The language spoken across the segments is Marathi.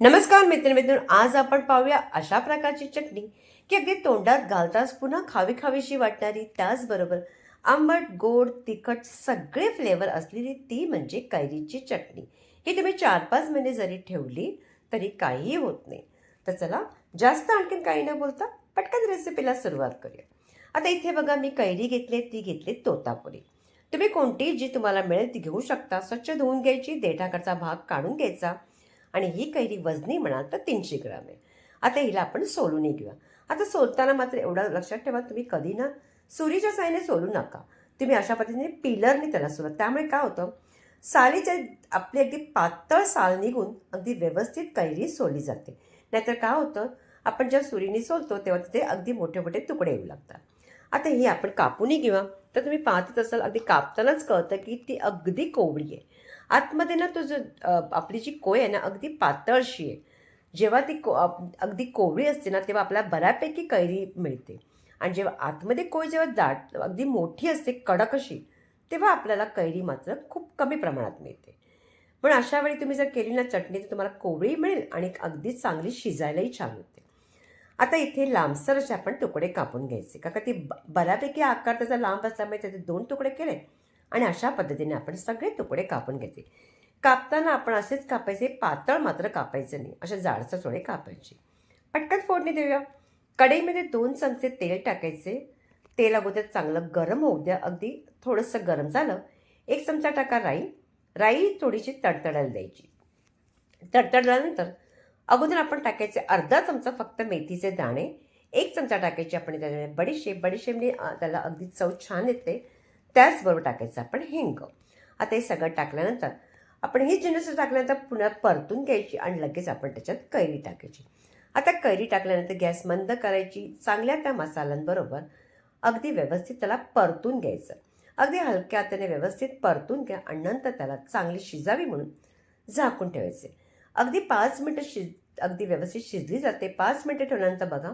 नमस्कार मित्रमित्र आज आपण पाहूया अशा प्रकारची चटणी की अगदी तोंडात घालताच पुन्हा खावी खावीशी वाटणारी त्याचबरोबर आंबट गोड तिखट सगळे फ्लेवर असलेली ती म्हणजे कैरीची चटणी. ही तुम्ही चार पाच महिने जरी ठेवली तरी काहीही होत नाही. तर चला जास्त आणखीन काही न बोलता पटकन रेसिपीला सुरुवात करूया. आता इथे बघा मी कैरी घेतली ती घेतली तोतापुरी. तुम्ही कोणतीही जी तुम्हाला मिळेल ती घेऊ शकता. स्वच्छ धुवून घ्यायची देठाकडचा भाग काढून घ्यायचा. आणि ही कैरी वजनी म्हणाल तर तीनशे ग्राम आहे. आता हिला आपण सोलून घेऊया. आता सोलताना मात्र एवढं लक्षात ठेवा तुम्ही कधी ना सुरीच्या साईने सोलू नका. तुम्ही अशा पद्धतीने पिलरने त्याला सोला त्यामुळे काय होतं सालीच्या आपली अगदी पातळ साल निघून अगदी व्यवस्थित कैरी सोली जाते. नाहीतर काय होतं आपण जेव्हा सुरीने सोलतो तेव्हा तिथे अगदी मोठे मोठे तुकडे येऊ लागतात. आता ही आपण कापूनही घेऊ तर तुम्ही पाहतच असाल अगदी कापतानाच कळतं की ती अगदी कोवळी आहे. आतमध्ये ना तो जो आपली जी कोय आहे ना अगदी पातळशी आहे. जेव्हा ती को अगदी कोवळी असते ना तेव्हा आपल्याला बऱ्यापैकी कैरी मिळते. आणि जेव्हा आतमध्ये कोय जेव्हा दाट अगदी मोठी असते कडक अशी तेव्हा आपल्याला कैरी मात्र खूप कमी प्रमाणात मिळते. पण अशा वेळी तुम्ही जर केली ना चटणी तर तुम्हाला कोवळी मिळेल आणि अगदी चांगली शिजायलाही छान होते. आता इथे लांबसर असे आपण तुकडे कापून घ्यायचे. का का ती ब- बऱ्यापैकी आकार त्याचा लांब असल्यामुळे त्याचे दोन तुकडे केले आणि अशा पद्धतीने आपण सगळे तुकडे कापून घ्यायचे कापताना आपण असेच कापायचे पातळ मात्र कापायचं नाही असे जाडसर थोडे कापायचे. पटकन फोडणी देऊया. कढईमध्ये दोन चमचे तेल टाकायचे. तेल अगोदर चांगलं गरम होऊ द्या अगदी थोडंसं गरम झालं एक चमचा टाका राई. राई थोडीशी तडतडायला द्यायची. तडतडल्यानंतर अगोदर आपण टाकायचे अर्धा चमचा फक्त मेथीचे दाणे एक चमचा टाकायचे आपण त्याच्यामध्ये बडीशेप बडीशेपने त्याला अगदी चव छान येते. त्याचबरोबर टाकायचं आपण हिंग. आता हे सगळं टाकल्यानंतर आपण ही जिन्नस टाकल्यानंतर पुन्हा परतून घ्यायची आणि लगेच आपण त्याच्यात कैरी टाकायची. आता कैरी टाकल्यानंतर गॅस मंद करायची चांगल्या त्या मसाल्यांबरोबर अगदी व्यवस्थित त्याला परतून घ्यायचं. अगदी हलक्या हाताने व्यवस्थित परतून घ्या आणि नंतर त्याला चांगली शिजावी म्हणून झाकून ठेवायचे. अगदी पाच मिनटं शिज अगदी व्यवस्थित शिजली जाते. पाच मिनटं ठेवल्यानंतर बघा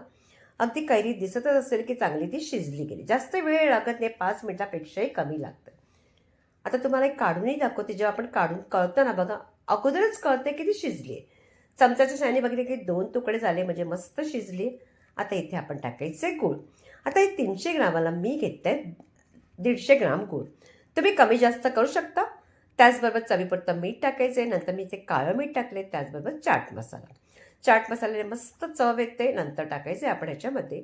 अगदी कैरी दिसतच असेल की चांगली ती शिजली गेली. जास्त वेळ लागत नाही पाच मिनटापेक्षाही कमी लागतं. आता तुम्हाला एक काढूनही दाखवते जेव्हा आपण काढून कळतं ना बघा अगोदरच कळते की ती शिजली आहे. चमच्याच्या साहाय्याने बघितले की दोन तुकडे झाले म्हणजे मस्त शिजली. आता इथे आपण टाकायचे गूळ. आता हे तीनशे ग्रामाला मी घेते दीडशे ग्राम गूळ. तुम्ही कमी जास्त करू शकता. त्याचबरोबर चवीपुरतं मीठ टाकायचं आहे नंतर मी इथे काळं मीठ टाकले त्याचबरोबर चाट मसाला. चाट मसाल्याने मस्त चव येते. नंतर टाकायचे आपण ह्याच्यामध्ये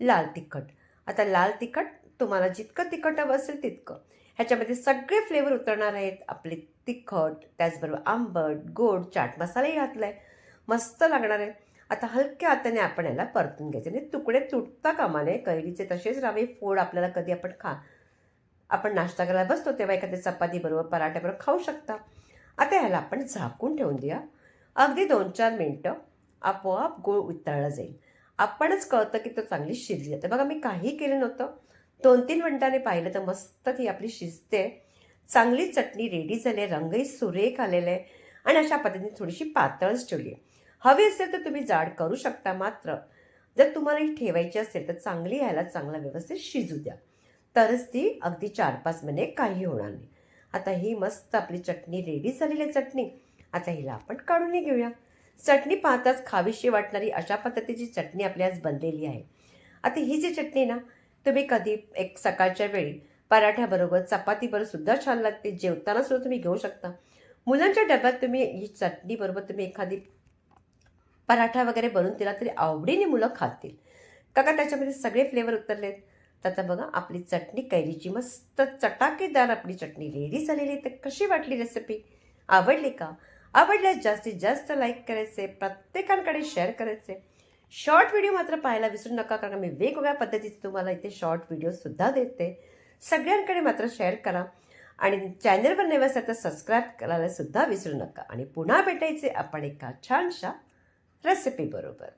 लाल तिखट. आता लाल तिखट तुम्हाला जितकं तिखट हवं असेल तितकं. ह्याच्यामध्ये सगळे फ्लेवर उतरणार आहेत. आपले तिखट त्याचबरोबर आंबट गोड चाट मसालाही आहे मस्त लागणार आहे. आता हलक्या हाताने आपण याला परतून घ्यायचे. म्हणजे तुकडे तुटता कामा नये. कैरीचे तसेच रावे फोड आपल्याला कधी आपण खा आपण नाश्ता करायला बसतो तेव्हा एखाद्या चपातीबरोबर पराठ्याबरोबर खाऊ शकता. आता ह्याला आपण झाकून ठेवून द्या अगदी दोन चार मिनटं आपोआप गोळ उतळला जाईल. आपणच कळतं की तो चांगली शिजली आहे. तर बघा मी काही केलं नव्हतं. दोन तीन मिनटाने पाहिलं तर मस्त ती आपली शिजते. चांगली चटणी रेडी झाली आहे. रंगही सुरेख आलेला आहे. आणि अशा पद्धतीने थोडीशी पातळच ठेवली आहे. हवी असेल तर तुम्ही जाड करू शकता मात्र. जर तुम्हाला ही ठेवायची असेल तर चांगली ह्याला चांगला व्यवस्थित शिजू द्या. तरच ती अगदी चार पाच महिने काही होणार नाही. आता ही मस्त आपली चटणी रेडी झालेली आहे चटणी. आता हिला आपण काढूनही घेऊया. चटणी पाहताच खावीशी वाटणारी अशा पद्धतीची चटणी आपली आज बनलेली आहे. आता ही जी चटणी ना तुम्ही कधी एक सकाळच्या वेळी पराठ्याबरोबर चपातीबरोबर सुद्धा छान लागते जेवताना सुद्धा तुम्ही घेऊ शकता. मुलांच्या डब्यात तुम्ही ही चटणीबरोबर तुम्ही एखादी पराठा वगैरे बनवून दिला तरी आवडीने मुलं खातील. का का त्याच्यामध्ये सगळे फ्लेवर उतरलेत. तर आता बघा आपली चटणी कैरीची मस्त चटाकेदार आपली चटणी रेडी झालेली तर कशी वाटली रेसिपी आवडली का? आवडल्यास जास्तीत जास्त लाईक करायचे प्रत्येकांकडे शेअर करायचे. शॉर्ट व्हिडिओ मात्र पाहायला विसरू नका कारण मी वेगवेगळ्या पद्धतीचे तुम्हाला इथे शॉर्ट व्हिडिओसुद्धा देते. सगळ्यांकडे मात्र शेअर करा. आणि चॅनलवर नवे असेल तर सबस्क्राईब करायला सुद्धा विसरू नका. आणि पुन्हा भेटायचे आपण एका छानशा रेसिपी बरोबर.